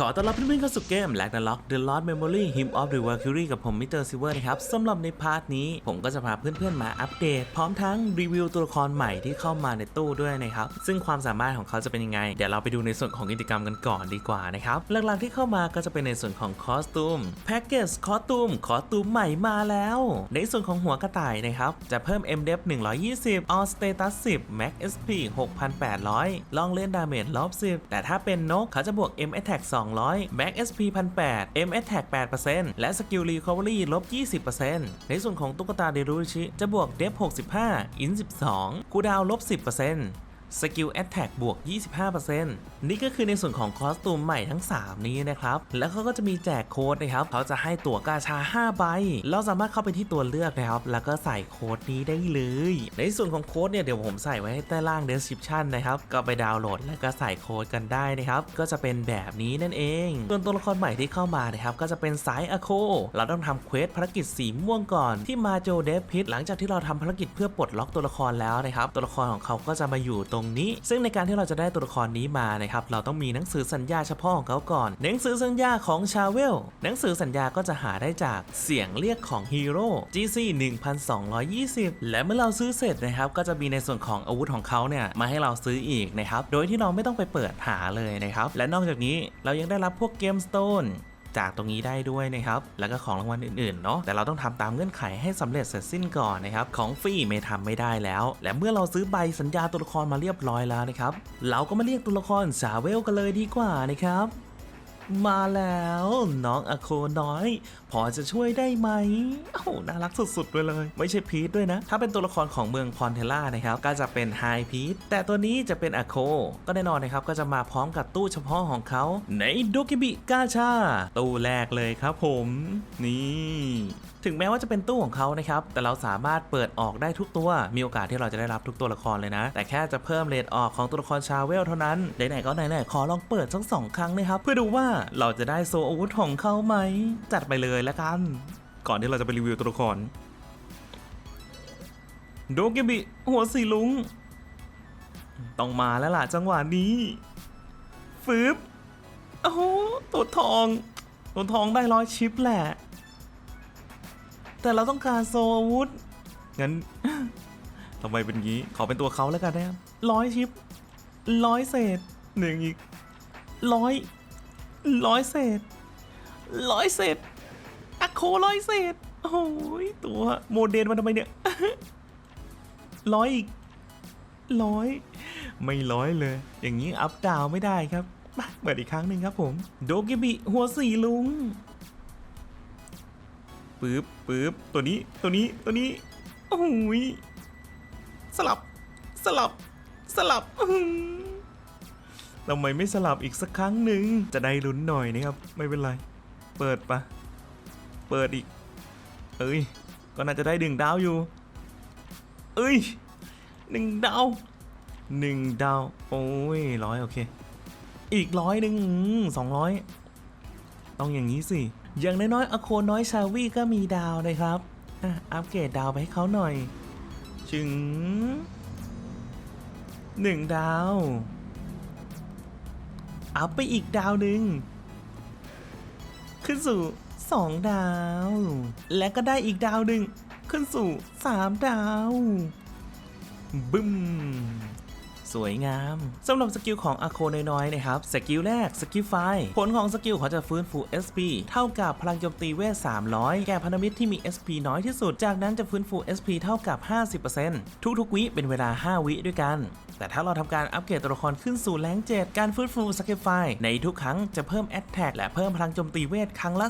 ขอต้อนรับเพื่อนๆเข้าสู่เกม Black Lock The Lost Memory Him of the Valkyrie กับผมมิสเตอร์ซิเวอร์นะครับสำหรับในพาร์ทนี้ผมก็จะพาเพื่อนๆมาอัปเดต พร้อมทั้งรีวิวตัวละครใหม่ที่เข้ามาในตู้ด้วยนะครับ ซึ่งความสามารถของเขาจะเป็นยังไง เดี๋ยวเราไปดูในส่วนของกิจกรรมกันก่อนดีกว่านะครับ หลักๆที่เข้ามาก็จะเป็นในส่วนของคอสตูมแพ็กเกจคอสตูมคอสตูมใหม่มาแล้ว ในส่วนของหัวกระต่ายนะครับจะเพิ่ม MDEF 120 All Status 10 Max SP 6,800 Long Range Damage ลบ10แต่ถ้าเป็นนกเขาจะบวก M Attack 200 Max SP 1008 M Attack 8%และ Skill Recovery ลบ 20%ในส่วนของตุ๊กตาเดรุชิจะบวก Def 65 In 12 คูดาวลบ 10% สกิลแอตแทกบวก 25%นี่ก็คือในส่วนของคอสตูมใหม่ทั้ง 3 นี้นะครับ แล้วเขาก็จะมีแจกโค้ดนะครับ เขาจะให้ตั๋วกาชา 5 ใบ เราสามารถเข้าไปที่ตัวเลือกนะครับ แล้วก็ใส่โค้ดนี้ได้เลย ในส่วนของโค้ดเนี่ยเดี๋ยวผมใส่ไว้ใต้ล่าง description นะครับ ก็ไปดาวน์โหลดแล้วก็ใส่โค้ดกันได้นะครับ ก็จะเป็นแบบนี้นั่นเอง ส่วนตัวละครใหม่ที่เข้ามานะครับ ก็จะเป็นสายอโค เราต้องทำเควสภารกิจสีม่วงก่อน ที่มาโจเดฟพิทหลังจากที่เราทำภารกิจเพื่อปลดล็อกตัวละครแล้วนะครับ ตัวละครของเขาก็จะมาอยู่ตรงนี้ ซึ่งในการที่เราจะได้ตัวละครนี้มานะครับเราต้องมีหนังสือสัญญาเฉพาะของเขาก่อน หนังสือสัญญาของชาเวลหนังสือสัญญาก็จะหาได้จากเสียงเรียกของฮีโร่ GC 1220 และเมื่อเราซื้อเสร็จนะครับก็จะมีในส่วนของอาวุธของเขาเนี่ยมาให้เราซื้ออีกนะครับโดยที่เราไม่ต้องไปเปิดหาเลยนะครับและนอกจากนี้เรายังได้รับพวกเกมสโตน จากตรงนี้ได้ด้วยนะครับ แล้วก็ของรางวัลอื่นๆเนาะแต่เราต้องทำตามเงื่อนไขให้สำเร็จเสร็จสิ้นก่อนนะครับของฟรีไม่ทำไม่ได้แล้ว และเมื่อเราซื้อใบสัญญาตัวละครมาเรียบร้อยแล้วนะครับเราก็มาเรียกตัวละครสาเวลกันเลยดีกว่านะครับ มาแล้ว น้องอโคน้อย พอจะช่วยได้ไหมโอ้โหน่ารักสุดๆไปเลย ไม่ใช่พีทด้วยนะ ถ้าเป็นตัวละครของเมืองพอนเทล่านะครับ ก็จะเป็นไฮพีทแต่ตัวนี้จะเป็นอโค ก็แน่นอนนะครับ ก็จะมาพร้อมกับตู้เฉพาะของเขาในโดกิบิกาชา ตู้แรกเลยครับผม นี่ถึงแม้ว่าจะเป็นตู้ของเขานะครับ แต่เราสามารถเปิดออกได้ทุกตัว มีโอกาสที่เราจะได้รับทุกตัวละครเลยนะ แต่แค่จะเพิ่มเรทออกของตัวละครชาเวลเท่านั้น ไหนๆก็ไหนๆขอลองเปิดสักสองครั้งนะครับ เพื่อดูว่าเราจะได้โซอาวุธของเขาไหม จัดไปเลยแล้วกัน ก่อนที่เราจะไปรีวิวตัวละคร โดเกบิ หัวสีลุง ต้องมาแล้วล่ะจังหวะนี้ ฟืบโอ้โหตัวทอง ตัวทองได้ร้อยชิปแหละ แต่เราต้องการโซอาวุธ งั้นทำไมเป็นงี้ ขอเป็นตัวเขาแล้วกันนะครับร้อยชิปร้อยเศษหนึ่งอีกร้อย ร้อยเศษร้อยเศษอะโคร้อยเศษโอ้ยตัวโมเดลมันทำไมเนี่ยร้อยอีกร้อยไม่ร้อยเลย อย่างนี้อัพดาวไม่ได้ครับมาเปิดอีกครั้งหนึ่งครับผมโดเกบิหัวสีลุงปึ๊บปึ๊บตัวนี้ตัวนี้ตัวนี้โอ้ยสลับสลับสลับอื ทำไมไม่สลับอีกสักครั้งหนึ่งจะได้ลุ้นหน่อยนะครับ ไม่เป็นไร เปิดปะเปิดอีก เอ้ย ก็น่าจะได้ดึงดาวอยู่ เอ้ยหนึ่งดาวหนึ่งดาว โอ้ยร้อยโอเค อีกร้อยหนึ่งสองร้อยต้องอย่างนี้สิ อย่างน้อยๆอโคน้อยชาวีก็มีดาวนะครับอะอัปเกรดดาวไปให้เขาหน่อยถึงหนึ่งดาว อัพไปอีกดาวหนึ่งขึ้นสู่สองดาว และก็ได้อีกดาวหนึ่งขึ้นสู่สามดาว บึ้ม สวยงามสำหรับสกิลของอาโคน้อยๆนะครับสกิลแรกสกิลไฟผลของสกิลเขาจะฟื้นฟู SP เท่ากับพลังโจมตีเวท 300 แก่พันธมิตรที่มี SP น้อยที่สุด จากนั้นจะฟื้นฟู SP เท่ากับ 50%ทุกๆวิเป็นเวลา 5 วิด้วยกัน แต่ถ้าเราทำการอัปเกรดตัวละครขึ้นสู่แรง7การฟื้นฟูสกิลไฟในทุกครั้งจะเพิ่ม Attack และเพิ่มพลังโจมตีเวทครั้งละ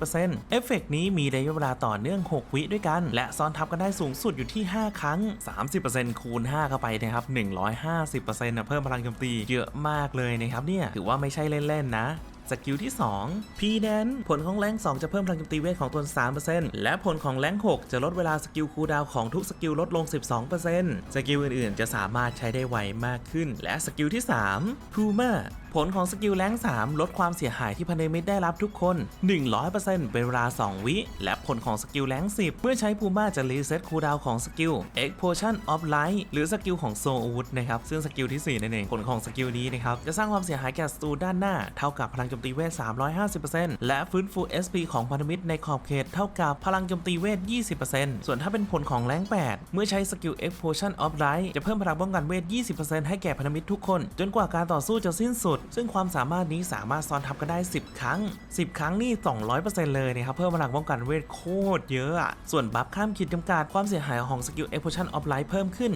30%เอฟเฟกต์นี้มีระยะเวลาต่อเนื่อง 6 วิด้วยกัน และซ้อนทับกันได้สูงสุดอยู่ที่ 5 ครั้ง 30%คูณ 5 เข้าไปนะครับ90%นะเพิ่มพลังโจมตีเยอะมากเลยนะครับเนี่ยถือว่าไม่ใช่เล่นๆนะสกิลที่ 2 P แดนผลของแรง 2 จะเพิ่มพลังโจมตีเวทของตน 3%และผลของแรง 6 จะลดเวลาสกิลคูลดาวของทุกสกิลลดลง 12%สกิลอื่นๆ จะสามารถใช้ได้ไวมากขึ้น และสกิลที่3 Puma ผลของสกิลแรง3 ลดความเสียหายที่พันธมิตรได้รับทุกคน 100%เป็นเวลา 2 วิ และผลของสกิลแรง10 เมื่อใช้พูม่าจะรีเซ็ตคูลดาวของสกิล Explosion of Light หรือสกิลของโซอาวุธนะครับซึ่งสกิลที่ 4 นั่นเอง ผลของสกิลนี้นะครับจะสร้างความเสียหายแก่ศัตรูด้านหน้า เท่ากับพลังโจมตีเวท 350%และฟื้นฟู SP ของพันธมิตรในขอบเขตเท่ากับพลังโจมตีเวท 20%ส่วนถ้าเป็นผลของแรง8 เมื่อใช้สกิล Explosion of Light จะเพิ่มพลังป้องกันเวท 20%ให้แก่พันธมิตรทุกคน จนกว่าการต่อสู้จะสิ้นสุดซึ่งความสามารถนี้สามารถซ้อนทับกันได้ 10 ครั้ง 10 ครั้งนี่ 200%เลยนะครับ เพิ่มพลังป้องกันเวทโคตรเยอะอะส่วนบัฟข้ามขีดจำกัดความเสียหายของสกิล Explosion of Light เพิ่มขึ้น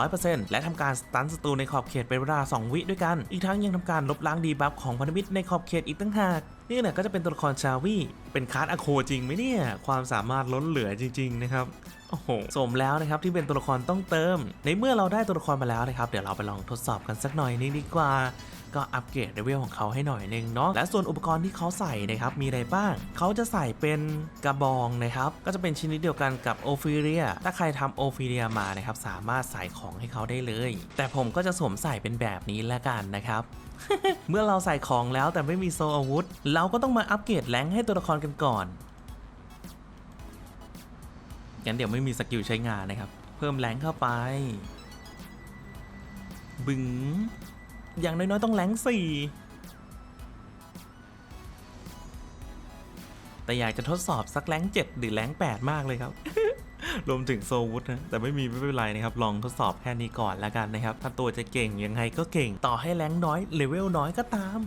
100%และทำการสตันศัตรูในขอบเขตเป็นเวลา 2 วิด้วยกัน อีกทั้งยังทำการลบล้างดีบัฟของพันธมิตรในขอบเขตอีกตั้งหากนี่แหละก็จะเป็นตัวละครชาวีเป็นคาร์ดอะโคจริงไหมเนี่ย ความสามารถล้นเหลือจริง ๆ นะครับโอ้โหสมแล้วนะครับที่เป็นตัวละครต้องเติม ในเมื่อเราได้ตัวละครมาแล้วนะครับ เดี๋ยวเราไปลองทดสอบกันสักหน่อยนึงดีกว่า ก็อัปเกรดเลเวลของเขาให้หน่อยนึงเนาะและส่วนอุปกรณ์ที่เขาใส่นะครับมีอะไรบ้าง เขาจะใส่เป็นกระบองนะครับก็จะเป็นชนิดเดียวกันกับโอฟิเรียถ้าใครทำโอฟิเรียมานะครับสามารถใส่ของให้เขาได้เลย แต่ผมก็จะสวมใส่เป็นแบบนี้ละกันนะครับเมื่อเราใส่ของแล้วแต่ไม่มีโซอาวุธ เราก็ต้องมาอัปเกรดแรงให้ตัวละครกันก่อนงั้นเดี๋ยวไม่มีสกิลใช้งานนะครับ เพิ่มแรงเข้าไป บึง อย่างน้อยๆต้องแรงสี่แต่อยากจะทดสอบสักแรงเจ็ดหรือแรงแปดมากเลยครับ รวมถึงโซวุธนะ แต่ไม่มีไม่เป็นไรนะครับ ลองทดสอบแค่นี้ก่อนแล้วกันนะครับ ถ้าตัวจะเก่งยังไงก็เก่ง ต่อให้แรงน้อยเลเวลน้อยก็ตาม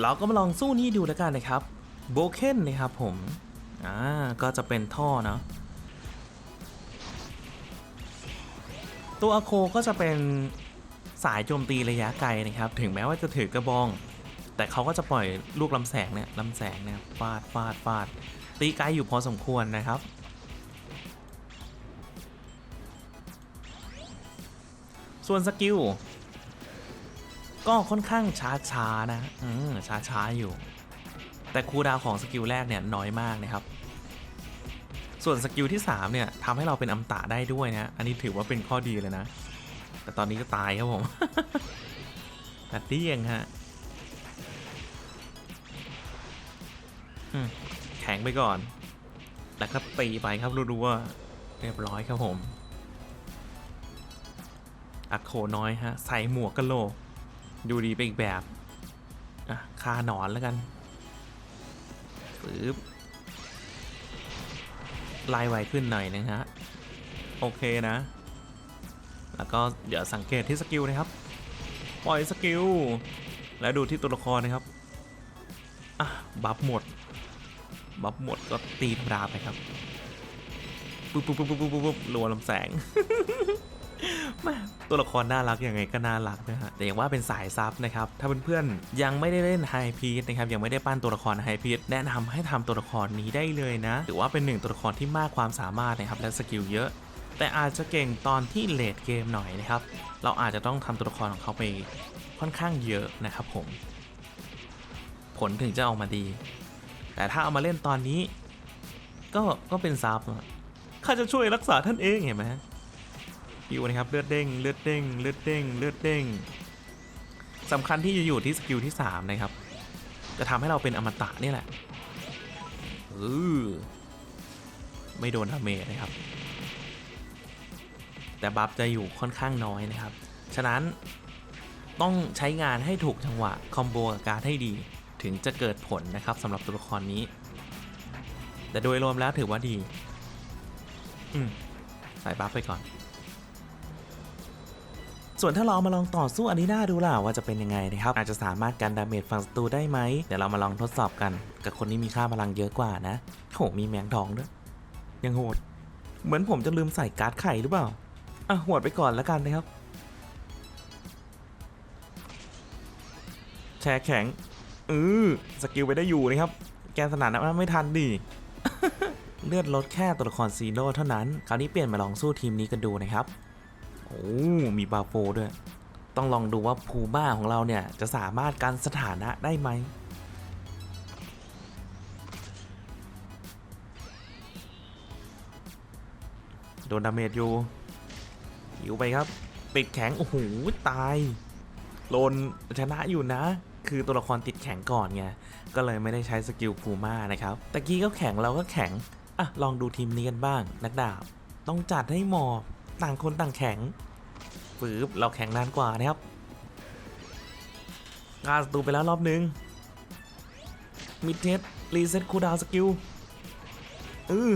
เราก็มาลองสู้นี่ดูแล้วกันนะครับ โบเคนนะครับผม อ่า ก็จะเป็นท่อเนาะ ตัวอโคก็จะเป็น สายโจมตีระยะไกลนะครับ ถึงแม้ว่าจะถือกระบอง แต่เขาก็จะปล่อยลูกลำแสงเนี่ยลำแสงเนี่ยฟาดฟาดฟาดตีไกลอยู่พอสมควรนะครับ ส่วนสกิลก็ค่อนข้างช้าช้านะ อืมช้าช้าอยู่ แต่คูดาวของสกิลแรกเนี่ยน้อยมากนะครับ ส่วนสกิลที่ 3 เนี่ยทำให้เราเป็นอัมตะได้ด้วยนะ อันนี้ถือว่าเป็นข้อดีเลยนะ แต่ตอนนี้ก็ตายครับผมตัดเดี้ยงฮะแข็งไปก่อน แล้วก็ตีไปครับรัวๆเรียบร้อยครับผม อักโขน้อยฮะ ใส่หมวกกะโหลก ดูดีไปอีกแบบ อะคาหนอนแล้วกันปึ๊บไล่ไวขึ้นหน่อยนะฮะ โอเคนะ แล้วก็เดี๋ยวสังเกตที่สกิลนะครับ ปล่อยสกิล แล้วดูที่ตัวละครนะครับ อะ บัฟหมด บัฟหมดก็ตีธรรมดาไปครับปุ๊บปุ๊บปุ๊บปุ๊บปุ๊บปุ๊บรัวลำแสงม่ตัวละครน่ารักยังไงก็น่ารักนะฮะแต่อย่างว่าเป็นสายซับนะครับ ถ้าเพื่อนๆยังไม่ได้เล่นไฮพีทนะครับยังไม่ได้ปั้นตัวละครไฮพีทแนะนำให้ทำตัวละครนี้ได้เลยนะถือว่าเป็นหนึ่งตัวละครที่มากความสามารถนะครับและสกิลเยอะ แต่อาจจะเก่งตอนที่เลดเกมหน่อยนะครับ เราอาจจะต้องทำตัวละครของเขาไปค่อนข้างเยอะนะครับผม ผลถึงจะออกมาดี แต่ถ้าเอามาเล่นตอนนี้ ก็ก็เป็นซับข้าจะช่วยรักษาท่านเองเห็นไหมฮิวนะครับเลือดเด้งเลือดเด้งเลือดเด้งเลือดเด้งสำคัญที่จะอยู่ที่สกิลที่ 3 นะครับ จะทำให้เราเป็นอมตะนี่แหละเออไม่โดนดาเมจนะครับ แต่บัฟจะอยู่ค่อนข้างน้อยนะครับ ฉะนั้นต้องใช้งานให้ถูกจังหวะคอมโบกับการให้ดี ถึงจะเกิดผลนะครับสำหรับตัวละครนี้ แต่โดยรวมแล้วถือว่าดี อืมใส่บัฟไปก่อน ส่วนถ้าเราเอามาลองต่อสู้อันนี้น่าดูล่ะว่าจะเป็นยังไงนะครับ อาจจะสามารถกันดาเมจฝั่งศัตรูได้ไหมเดี๋ยวเรามาลองทดสอบกัน กับคนนี้มีค่าพลังเยอะกว่านะโหมีแมงทองด้วยยังโหด เหมือนผมจะลืมใส่การ์ดไข่หรือเปล่า อะหวดไปก่อนแล้วกันนะครับ แชร์แข็งเออสกิลไปได้อยู่นะครับ แกนสนานนะไม่ทันดิเลือดลดแค่ตัวละครซีโร่เท่านั้น คราวนี้เปลี่ยนมาลองสู้ทีมนี้กันดูนะครับ โอ้มีบาโฟด้วย ต้องลองดูว่าภูบ้าของเราเนี่ย จะสามารถกันสถานะได้ไหม โดนดาเมจอยู่ หิวไปครับ ติดแข็ง โอ้โห ตายโลนชนะอยู่นะ คือตัวละครติดแข็งก่อนไง ก็เลยไม่ได้ใช้สกิลพูม่านะครับตะกี้ก็แข็งเราก็แข็ง อะ ลองดูทีมนี้กันบ้าง นักดาบ ต้องจัดให้หมอบต่างคนต่างแข็งฝืบเราแข็งนานกว่านะครับกาสตูไปแล้วรอบนึงมิดเทสรีเซ็ตคูดาวสกิลเออ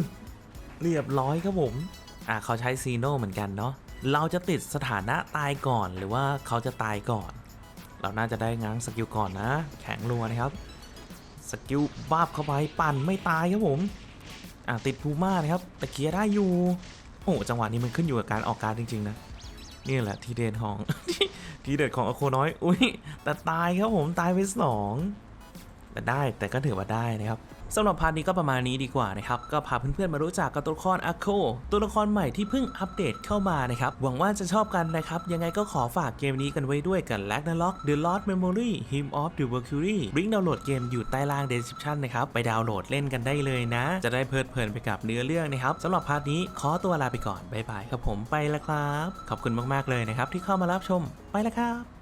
เรียบร้อยครับผม อะเขาใช้ซีโน่เหมือนกันเนาะ เราจะติดสถานะตายก่อนหรือว่าเขาจะตายก่อน เราน่าจะได้ง้างสกิลก่อนนะ แข็งรัวนะครับ สกิลบ้าบเข้าไปปั่นไม่ตายครับผมอะติดพูม่านะครับแต่เคลียร์ได้อยู่โอ้จังหวะนี้มันขึ้นอยู่กับการออกการจริง ๆ นะนี่แหละทีเด็ดของ ทีเด็ดของอโคน้อย อุ้ยแต่ตายครับผมตายไปสองแต่ได้แต่ก็ถือว่าได้นะครับ สำหรับพาร์ทนี้ก็ประมาณนี้ดีกว่านะครับ ก็พาเพื่อนๆมารู้จักกับตัวละครอาโคตัวละครใหม่ที่เพิ่งอัปเดตเข้ามานะครับ หวังว่าจะชอบกันนะครับ ยังไงก็ขอฝากเกมนี้กันไว้ด้วยกัน l a g n a r o k The Lost Memory Hymn of the Valkyrie ลิงก์ดาวน์โหลดเกมอยู่ใต้ล่าง description นะครับ ไปดาวน์โหลดเล่นกันได้เลยนะ จะได้เพลิดเพลินไปกับเนื้อเรื่องนะครับสำหรับพาร์ทนี้ขอตัวลาไปก่อนบ๊ายบายครับผมไปแล้วครับ ขอบคุณมากๆเลยนะครับที่เข้ามารับชมไปแล้วครับ